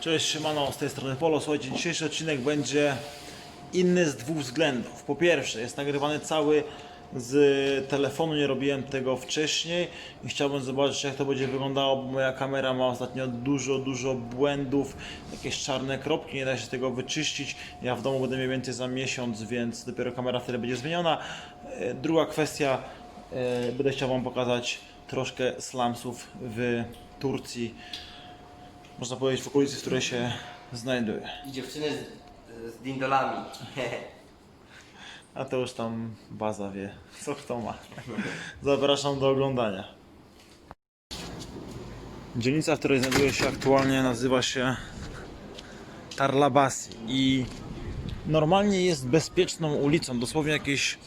Cześć, siemano, z tej strony Polo. Słuchajcie, dzisiejszy odcinek będzie inny z dwóch względów. Po pierwsze, jest nagrywany cały z telefonu, nie robiłem tego wcześniej i chciałbym zobaczyć jak to będzie wyglądało, bo moja kamera ma ostatnio dużo, dużo błędów, jakieś czarne kropki, nie da się tego wyczyścić. Ja w domu będę mniej więcej za miesiąc, więc dopiero kamera wtedy będzie zmieniona. E, Druga kwestia, e, będę chciał Wam pokazać troszkę slumsów w Turcji można powiedzieć w okolicy, w której się znajduję. I dziewczyny z, z dindolami. A to już tam baza wie, co kto ma. Zapraszam do oglądania. Dzielnica, w której znajduję się aktualnie nazywa się Tarlabasi i normalnie jest bezpieczną ulicą, dosłownie jakieś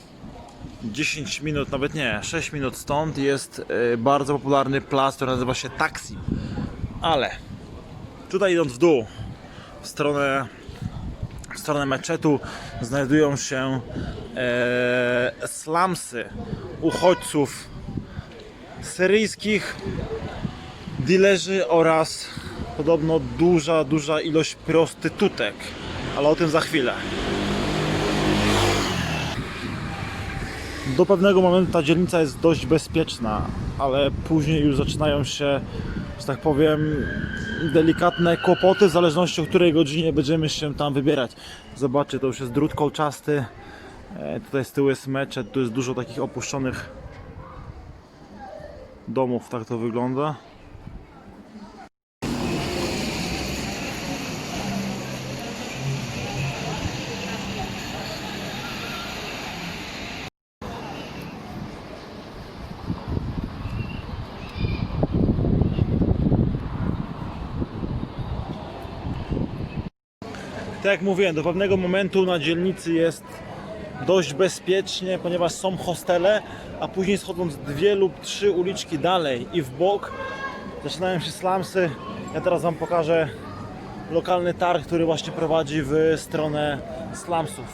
10 minut, nawet nie, 6 minut stąd jest e, bardzo popularny plac, który nazywa się Taksim. Ale tutaj idąc w dół, w stronę w stronę meczetu znajdują się e, slumsy uchodźców syryjskich, dilerzy oraz podobno duża, duża ilość prostytutek, ale o tym za chwilę. Do pewnego momentu ta dzielnica jest dość bezpieczna, ale później już zaczynają się, że tak powiem, delikatne kłopoty w zależności o której godzinie będziemy się tam wybierać. Zobaczcie, to już jest drut kolczasty. E, Tutaj z tyłu jest meczet, tu jest dużo takich opuszczonych domów, tak to wygląda. Tak jak mówiłem, do pewnego momentu na dzielnicy jest dość bezpiecznie, ponieważ są hostele, a później schodząc dwie lub trzy uliczki dalej i w bok zaczynają się slumsy. Ja teraz Wam pokażę lokalny targ, który właśnie prowadzi w stronę slumsów.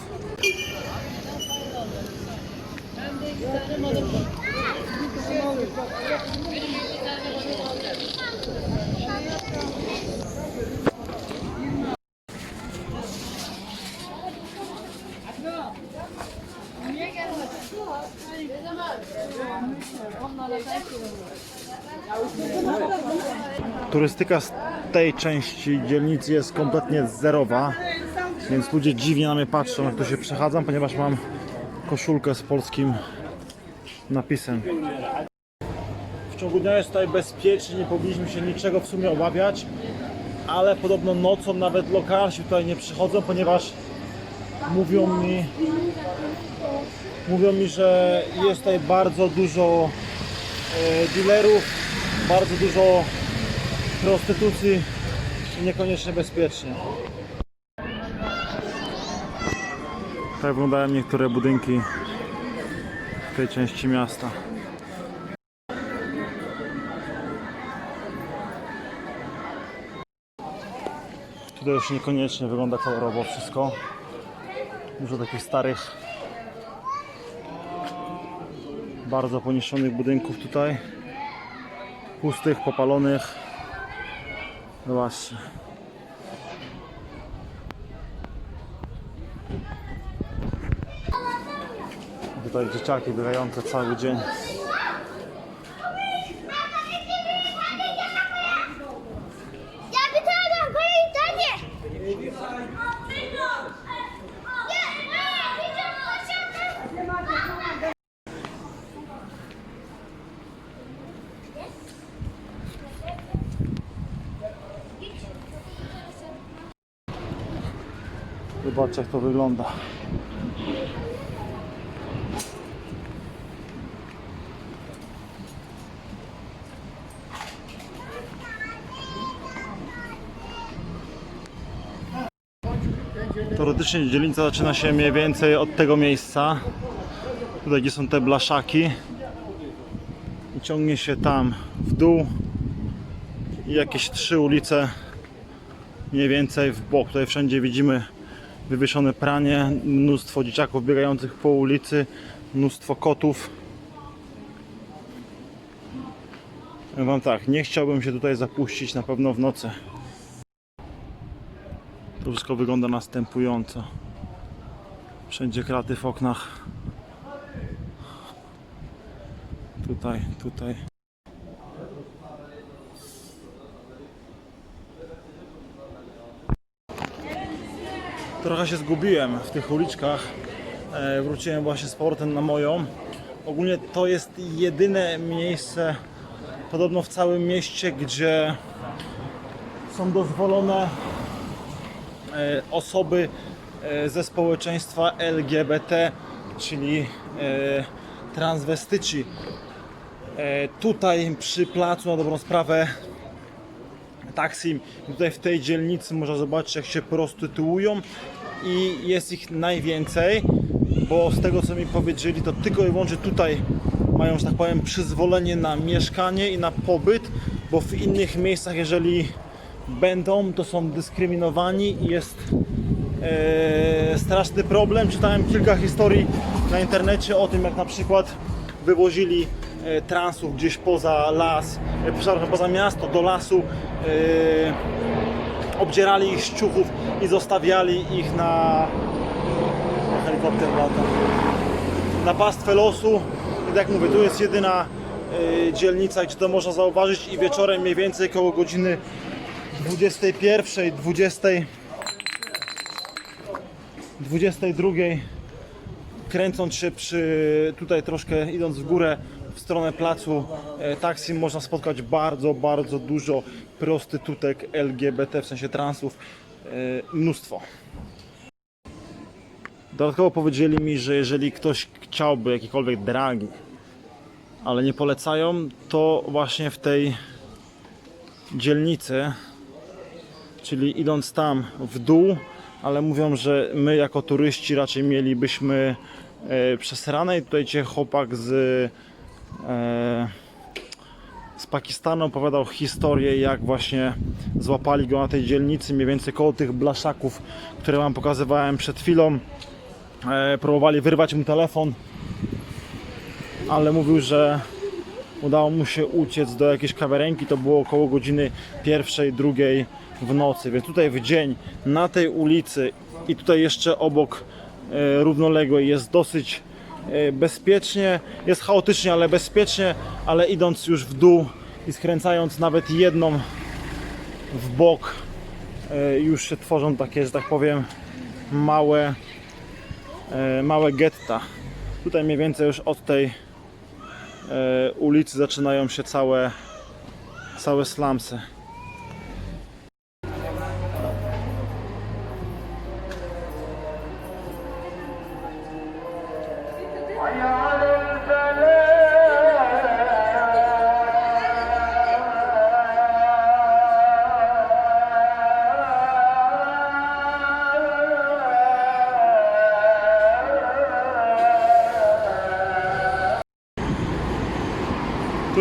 Turystyka z tej części dzielnicy jest kompletnie zerowa, więc ludzie dziwnie na mnie patrzą, jak tu się przechadzam, ponieważ mam koszulkę z polskim napisem. W ciągu dnia jest tutaj bezpiecznie, nie powinniśmy się niczego w sumie obawiać, ale podobno nocą nawet lokalsi tutaj nie przychodzą, ponieważ mówią mi, mówią mi, że jest tutaj bardzo dużo dealerów, bardzo dużo prostytucji i niekoniecznie bezpiecznie. Tak wyglądają niektóre budynki w tej części miasta. Tutaj już niekoniecznie wygląda kolorowo wszystko. Dużo takich starych, bardzo poniszczonych budynków tutaj. Pustych, popalonych. Zobaczcie. Tutaj dzieciaki biegające cały dzień. Zobaczcie jak to wygląda. Teoretycznie dzielnica zaczyna się mniej więcej od tego miejsca. Tutaj gdzie są te blaszaki. I ciągnie się tam w dół. I jakieś trzy ulice mniej więcej w bok. Tutaj wszędzie widzimy wywieszone pranie, mnóstwo dzieciaków biegających po ulicy, mnóstwo kotów. Powiem Wam tak, nie chciałbym się tutaj zapuścić na pewno w nocy. To wszystko wygląda następująco. Wszędzie kraty w oknach. Tutaj, tutaj. Trochę się zgubiłem w tych uliczkach. E, wróciłem właśnie z powrotem na moją. Ogólnie to jest jedyne miejsce podobno w całym mieście, gdzie są dozwolone e, osoby e, ze społeczeństwa LGBT, czyli transwestyci. Tutaj przy placu na dobrą sprawę Taksim, tutaj w tej dzielnicy można zobaczyć jak się prostytuują i jest ich najwięcej, bo z tego co mi powiedzieli to tylko i wyłącznie tutaj mają, że tak powiem, przyzwolenie na mieszkanie i na pobyt, bo w innych miejscach jeżeli będą, to są dyskryminowani i jest e, straszny problem. Czytałem kilka historii na internecie o tym, jak na przykład wywozili transów gdzieś poza las, e, poza miasto, do lasu, e, obdzierali ich z i zostawiali ich na helikopter na pastwę losu. Tak jak mówię, tu jest jedyna e, dzielnica, gdzie to można zauważyć i wieczorem mniej więcej koło godziny 21, 20 22 kręcąc się przy tutaj troszkę idąc w górę w stronę placu e, Taksim można spotkać bardzo, bardzo dużo prostytutek LGBT, w sensie transów, e, mnóstwo. Dodatkowo powiedzieli mi, że jeżeli ktoś chciałby jakikolwiek dragi, ale nie polecają, to właśnie w tej dzielnicy czyli idąc tam w dół, ale mówią, że my jako turyści raczej mielibyśmy e, przesrane tutaj cię chłopak z, z Pakistanu opowiadał historię, jak właśnie złapali go na tej dzielnicy, mniej więcej koło tych blaszaków, które wam pokazywałem przed chwilą. E, próbowali wyrwać mu telefon, ale mówił, że udało mu się uciec do jakiejś kawiarenki, to było około godziny pierwszej, drugiej w nocy, więc tutaj w dzień na tej ulicy i tutaj jeszcze obok e, równoległej jest dosyć e, bezpiecznie, jest chaotycznie, ale bezpiecznie, ale idąc już w dół i skręcając nawet jedną w bok e, już się tworzą takie, że tak powiem małe e, małe getta. Tutaj mniej więcej już od tej e, ulicy zaczynają się całe całe slumsy.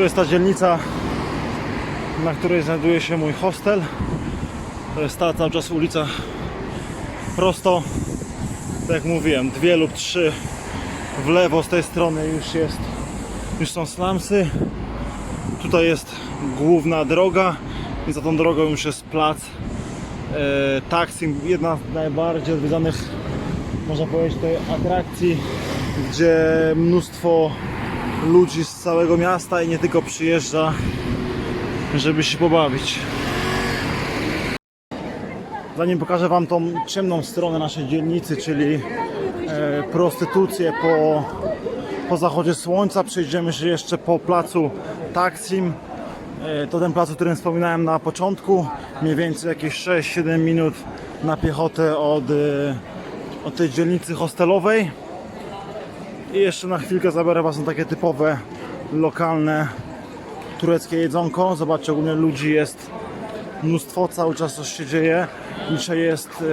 Jest ta dzielnica, na której znajduje się mój hostel. To jest ta cały czas ulica prosto. Tak jak mówiłem, dwie lub trzy w lewo z tej strony już jest, już są slumsy. Tutaj jest główna droga i za tą drogą już jest plac e, Taksim, jedna z najbardziej odwiedzanych, można powiedzieć, tej atrakcji, gdzie mnóstwo ludzi z całego miasta i nie tylko przyjeżdża, żeby się pobawić. Zanim pokażę Wam tą ciemną stronę naszej dzielnicy, czyli e, prostytucję po, po zachodzie słońca, przejdziemy się jeszcze po placu Taksim. E, to ten plac, o którym wspominałem na początku, mniej więcej jakieś 6-7 minut na piechotę od, e, od tej dzielnicy hostelowej. I jeszcze na chwilkę zabiorę Was na takie typowe, lokalne, tureckie jedzonko. Zobaczcie, ogólnie ludzi jest mnóstwo, cały czas coś się dzieje. Dzisiaj jest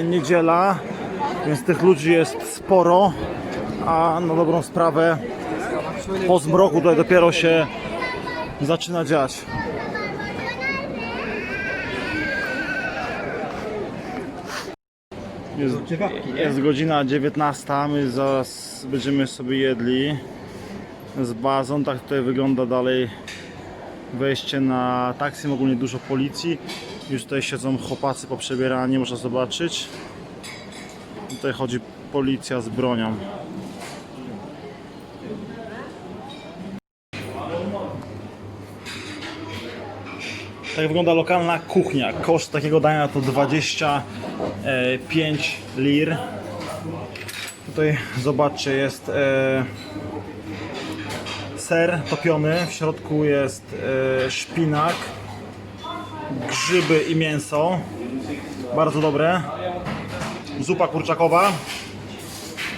e, niedziela, więc tych ludzi jest sporo, a na dobrą sprawę po zmroku tutaj dopiero się zaczyna dziać. Jest, jest godzina 19, my zaraz będziemy sobie jedli z bazą, tak tutaj wygląda dalej wejście na taksi, ogólnie dużo policji. Już tutaj siedzą chłopacy poprzebierani, można zobaczyć. Tutaj chodzi policja z bronią. Tak wygląda lokalna kuchnia. Koszt takiego dania to 25 lir. Tutaj zobaczcie, jest e, ser topiony, w środku jest e, szpinak, grzyby i mięso. Bardzo dobre. Zupa kurczakowa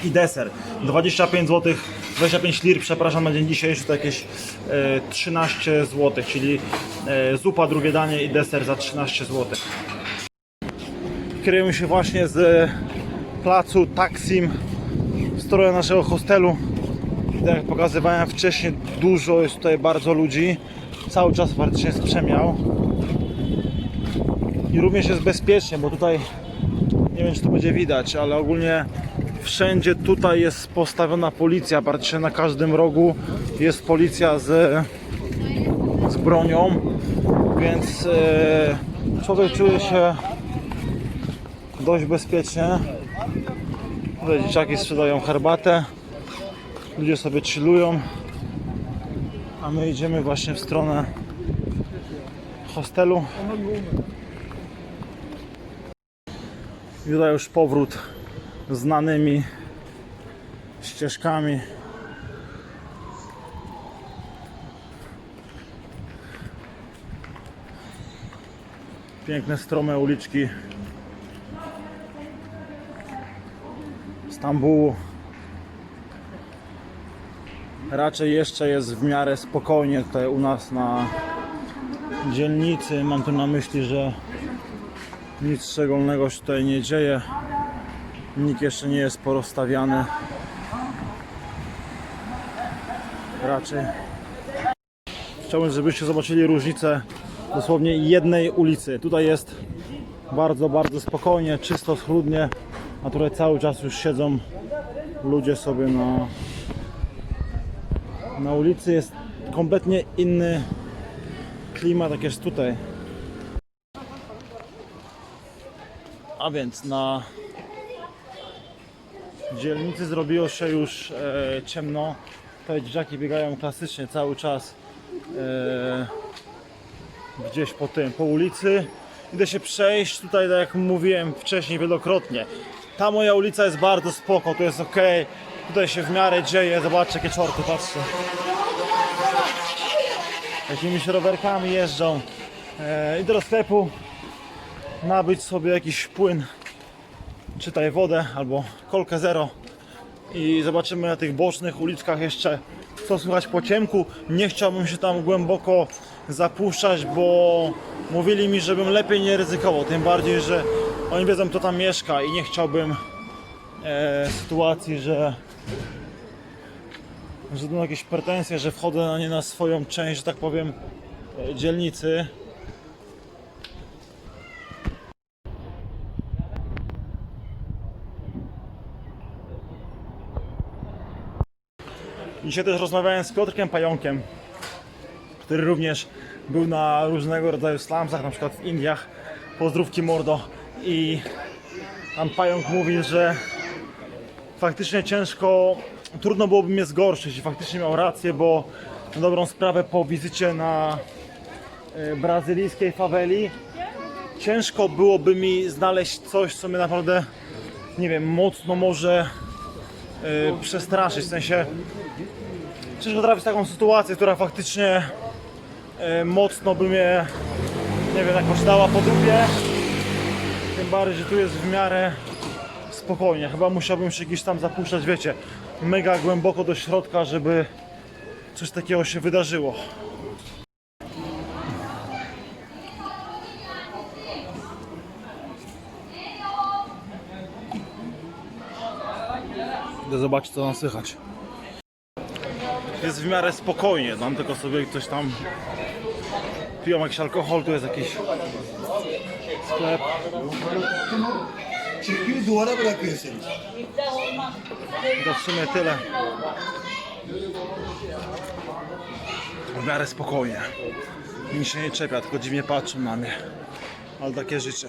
i deser. 25 zł, 25 lir, przepraszam, na dzień dzisiejszy to jakieś e, 13 zł, czyli e, zupa, drugie danie i deser za 13 zł. Kierujemy się właśnie z placu Taksim w stronę naszego hostelu. Tak jak pokazywałem wcześniej, dużo jest tutaj bardzo ludzi. Cały czas praktycznie jest przemiał. I również jest bezpiecznie, bo tutaj nie wiem czy to będzie widać, ale ogólnie wszędzie tutaj jest postawiona policja, praktycznie na każdym rogu jest policja z, z bronią, więc e, człowiek czuje się dość bezpiecznie. Tutaj dzieciaki sprzedają herbatę, ludzie sobie chillują, a my idziemy właśnie w stronę hostelu. Tutaj już powrót znanymi ścieżkami. Piękne, strome uliczki Stambułu. Raczej jeszcze jest w miarę spokojnie tutaj u nas na dzielnicy. Mam tu na myśli, że nic szczególnego się tutaj nie dzieje. Nikt jeszcze nie jest porozstawiany. Raczej. Chciałbym, żebyście zobaczyli różnicę dosłownie jednej ulicy. Tutaj jest bardzo, bardzo spokojnie, czysto, schludnie, a tutaj cały czas już siedzą ludzie sobie na, na ulicy. Jest kompletnie inny klimat, jak jest tutaj. A więc na dzielnicy zrobiło się już e, ciemno. Tutaj dzieciaki biegają klasycznie cały czas e, gdzieś po tym, po ulicy. Idę się przejść tutaj, tak jak mówiłem wcześniej wielokrotnie. Ta moja ulica jest bardzo spoko, tu jest ok. Tutaj się w miarę dzieje. Zobaczcie jakie czorty, patrzcie. Jakimiś rowerkami jeżdżą. E, idę do sklepu nabyć sobie jakiś płyn, czytaj wodę albo kolkę zero i zobaczymy na tych bocznych uliczkach jeszcze co słychać po ciemku. Nie chciałbym się tam głęboko zapuszczać, bo mówili mi, żebym lepiej nie ryzykował, tym bardziej, że oni wiedzą kto tam mieszka i nie chciałbym e, sytuacji, że że będą jakieś pretensje, że wchodzę na nie na swoją część, że tak powiem, e, dzielnicy. Dzisiaj też rozmawiałem z Piotrkiem Pająkiem, który również był na różnego rodzaju slumsach, na przykład w Indiach. Pozdrówki mordo. I pan Pająk mówi, że faktycznie ciężko, trudno byłoby mnie zgorszyć i faktycznie miał rację, bo na dobrą sprawę po wizycie na e, brazylijskiej faweli ciężko byłoby mi znaleźć coś, co mnie naprawdę, nie wiem, mocno może e, przestraszyć. W sensie ciężko trafić taką sytuację, która faktycznie e, mocno by mnie, nie wiem, jakoś dała po dupie. Tym bardziej, że tu jest w miarę spokojnie. Chyba musiałbym się gdzieś tam zapuszczać, wiecie, mega głęboko do środka, żeby coś takiego się wydarzyło. Idę zobaczyć co tam słychać. Jest w miarę spokojnie, tam tylko sobie coś tam piją jakiś alkohol, tu jest jakiś sklep. Çekiyor duvara bırakıyor seni. To w sumie tyle. W miarę spokojnie. Nikt się nie czepia, tylko dziwnie patrzą na mnie. Ale takie życzę.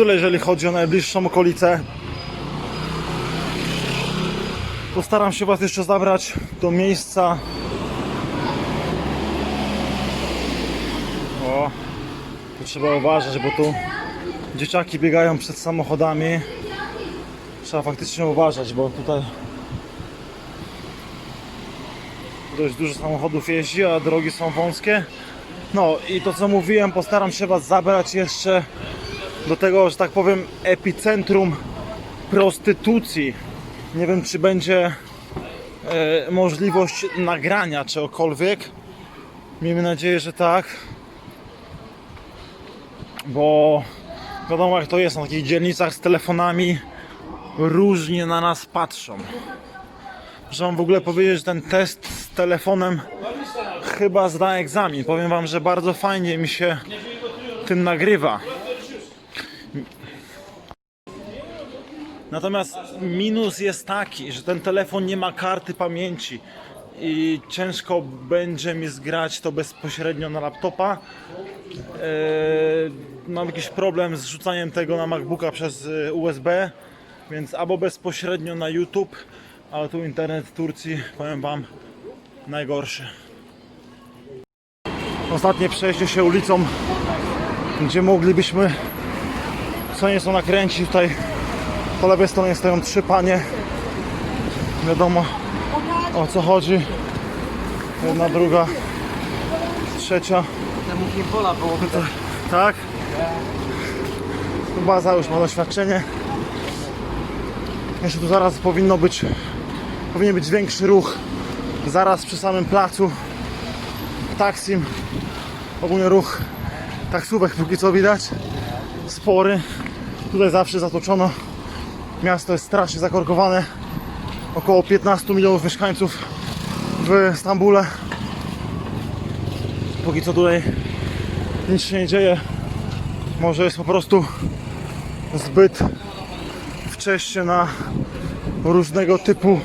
Tyle, jeżeli chodzi o najbliższą okolicę. Postaram się Was jeszcze zabrać do miejsca. O, tu trzeba uważać, bo tu dzieciaki biegają przed samochodami. Trzeba faktycznie uważać, bo tutaj dość dużo samochodów jeździ, a drogi są wąskie. No i to co mówiłem, postaram się Was zabrać jeszcze do tego, że tak powiem, epicentrum prostytucji. Nie wiem, czy będzie e, możliwość nagrania czegokolwiek. Miejmy nadzieję, że tak. Bo wiadomo, jak to jest na takich dzielnicach z telefonami, różnie na nas patrzą. Muszę Wam w ogóle powiedzieć, że ten test z telefonem chyba zda egzamin. Powiem Wam, że bardzo fajnie mi się tym nagrywa. Natomiast minus jest taki, że ten telefon nie ma karty pamięci i ciężko będzie mi zgrać to bezpośrednio na laptopa. Eee, mam jakiś problem z rzucaniem tego na MacBooka przez e, USB, więc albo bezpośrednio na YouTube, ale tu internet w Turcji, powiem Wam, najgorszy. Ostatnie przejście się ulicą, gdzie moglibyśmy co nieco nakręcić tutaj po lewej stronie stoją trzy panie. Wiadomo o co chodzi. Jedna, druga, trzecia. Temu Kimpola było Tak? Baza już ma doświadczenie. Jeszcze tu zaraz powinno być powinien być większy ruch. Zaraz przy samym placu Taksim. Ogólnie ruch taksówek póki co widać. Spory. Tutaj zawsze zatoczono. Miasto jest strasznie zakorkowane. Około 15 milionów mieszkańców w Stambule. Póki co tutaj nic się nie dzieje. Może jest po prostu zbyt wcześnie na różnego typu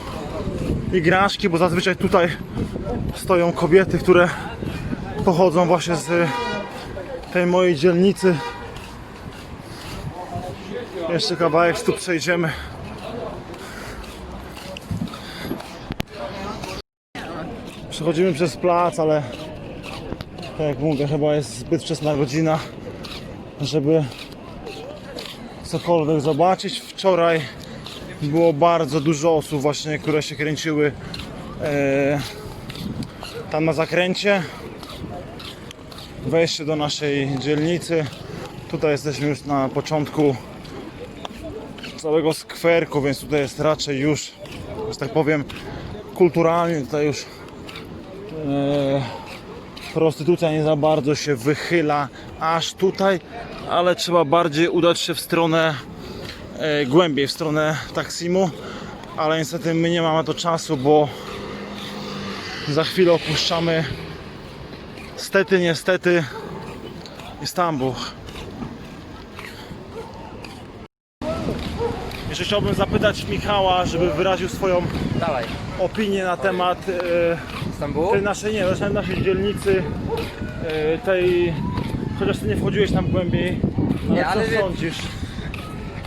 igraszki, bo zazwyczaj tutaj stoją kobiety, które pochodzą właśnie z tej mojej dzielnicy. Jeszcze kawałek tu przejdziemy. Przechodzimy przez plac, ale tak jak mówię, chyba jest zbyt wczesna godzina, żeby cokolwiek zobaczyć. Wczoraj było bardzo dużo osób właśnie, które się kręciły e, tam na zakręcie. Wejście do naszej dzielnicy. Tutaj jesteśmy już na początku całego skwerku, więc tutaj jest raczej już, że tak powiem, kulturalnie tutaj już e, prostytucja nie za bardzo się wychyla aż tutaj, ale trzeba bardziej udać się w stronę e, głębiej, w stronę Taksimu, ale niestety my nie mamy to czasu, bo za chwilę opuszczamy stety, niestety Istanbul. Jeszcze chciałbym zapytać Michała, żeby wyraził swoją Dawaj. opinię na temat e, tej naszej, nie, naszej, naszej dzielnicy, e, tej, chociaż ty nie wchodziłeś tam głębiej, ale Nie, co ale wie- sądzisz?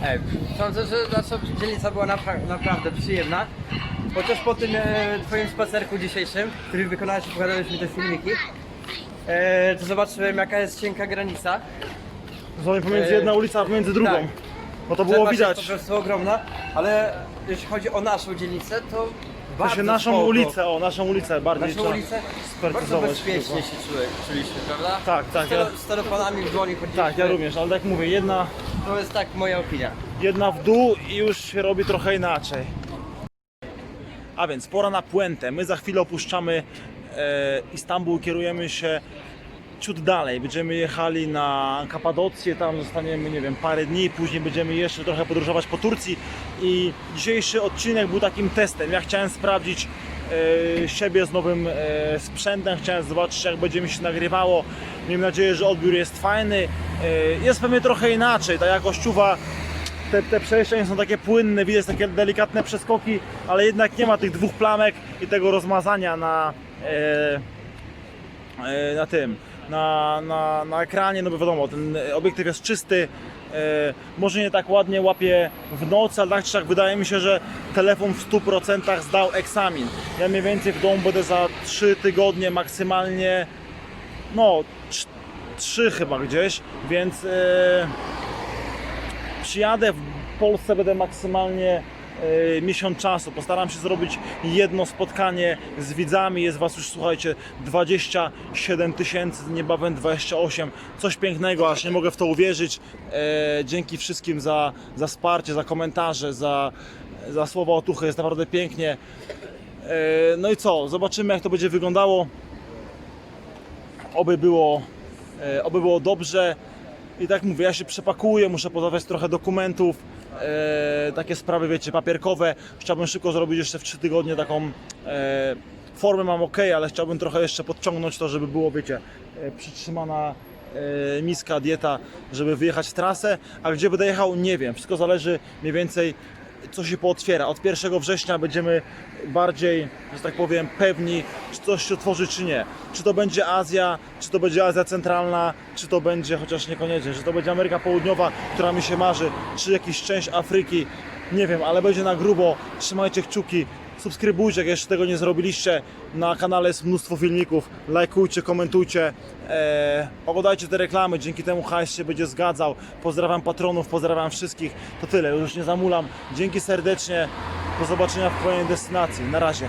Ej, sądzę, że nasza dzielnica była napra- naprawdę przyjemna. Chociaż po tym e, twoim spacerku dzisiejszym, który wykonałeś i pokazałeś mi te filmiki, e, to zobaczyłem jaka jest cienka granica. Zobacz, pomiędzy E, jedna ulica, a pomiędzy drugą. tak. No to było jest widać. po prostu ogromna, ale jeśli chodzi o naszą dzielnicę, to bardzo się naszą spoko. ulicę, o naszą ulicę bardziej Naszą trzeba ulicę bardzo sprecyzować bezpiecznie się czuły, czuliśmy, prawda? Tak, tak, Stero, ja- Z telefonami w dłoni chodziliśmy. Tak, ja również, ale tak mówię, jedna, To jest tak moja opinia. jedna w dół i już się robi trochę inaczej. A więc pora na puentę. My za chwilę opuszczamy e, Istanbul, kierujemy się ciut dalej. Będziemy jechali na Kapadocję, tam zostaniemy, nie wiem, parę dni, później będziemy jeszcze trochę podróżować po Turcji i dzisiejszy odcinek był takim testem. Ja chciałem sprawdzić e, siebie z nowym e, sprzętem, chciałem zobaczyć jak będzie mi się nagrywało. Miejmy nadzieję, że odbiór jest fajny. E, jest pewnie trochę inaczej, ta jakość czuwa te, te przejścia są takie płynne, widać takie delikatne przeskoki, ale jednak nie ma tych dwóch plamek i tego rozmazania na, e, e, na tym, na, na, na ekranie, no bo wiadomo, ten obiektyw jest czysty, e, może nie tak ładnie łapie w nocy, ale tak czy tak wydaje mi się, że telefon w 100% zdał egzamin. Ja mniej więcej w domu będę za 3 tygodnie maksymalnie, no 3 chyba gdzieś, więc... E, przyjadę w Polsce będę maksymalnie miesiąc czasu. Postaram się zrobić jedno spotkanie z widzami. Jest Was już, słuchajcie, 27 tysięcy, niebawem 28. Coś pięknego, aż nie mogę w to uwierzyć. E, dzięki wszystkim za, za wsparcie, za komentarze, za, za słowa otuchy. Jest naprawdę pięknie. E, no i co? Zobaczymy, jak to będzie wyglądało. Oby było, e, oby było dobrze. I tak mówię, ja się przepakuję, muszę podawać trochę dokumentów, e, takie sprawy, wiecie, papierkowe. Chciałbym szybko zrobić jeszcze w 3 tygodnie taką e, formę mam ok, ale chciałbym trochę jeszcze podciągnąć to, żeby było, wiecie, e, przytrzymana e, miska, dieta, żeby wyjechać w trasę. A gdzie będę jechał, nie wiem. Wszystko zależy mniej więcej co się pootwiera. Od 1 września będziemy bardziej, że tak powiem, pewni, czy coś się otworzy, czy nie. Czy to będzie Azja, czy to będzie Azja Centralna, czy to będzie, chociaż niekoniecznie, czy to będzie Ameryka Południowa, która mi się marzy, czy jakaś część Afryki. Nie wiem, ale będzie na grubo. Trzymajcie kciuki. Subskrybujcie, jak jeszcze tego nie zrobiliście. Na kanale jest mnóstwo filmików. Lajkujcie, komentujcie. Eee, oglądajcie te reklamy, dzięki temu hajs się będzie zgadzał. Pozdrawiam patronów, pozdrawiam wszystkich. To tyle, już nie zamulam. Dzięki serdecznie. Do zobaczenia w kolejnej destynacji. Na razie.